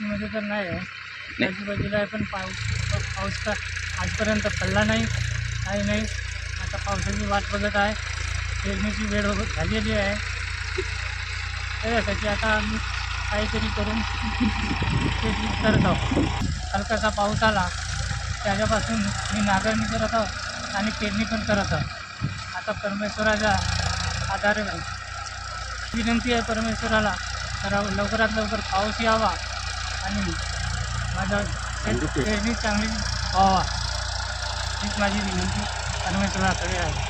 वस्तीमध्ये तर नाही आहे. आजूबाजूला आहे पण पाऊस पाऊस का आजपर्यंत पडला नाही काही नाही. आता पावसाची वाट बघत आहे. पेरणीची वेळ हो- झालेली आहे. त्याच्यासाठी आता आम्ही काहीतरी करून पेरणी करत आहोत. हलकासा पाऊस आला त्याच्यापासून मी नांगरणी करत आहोत आणि पेरणी पण करत आहोत. आता परमेश्वराच्या आधारे विनंती आहे परमेश्वराला तर लवकरात लवकर पाऊस यावा. आणि माझा पेरणी चांगली व्हावा हीच माझी विनंती. परमेश्वराकडे आहे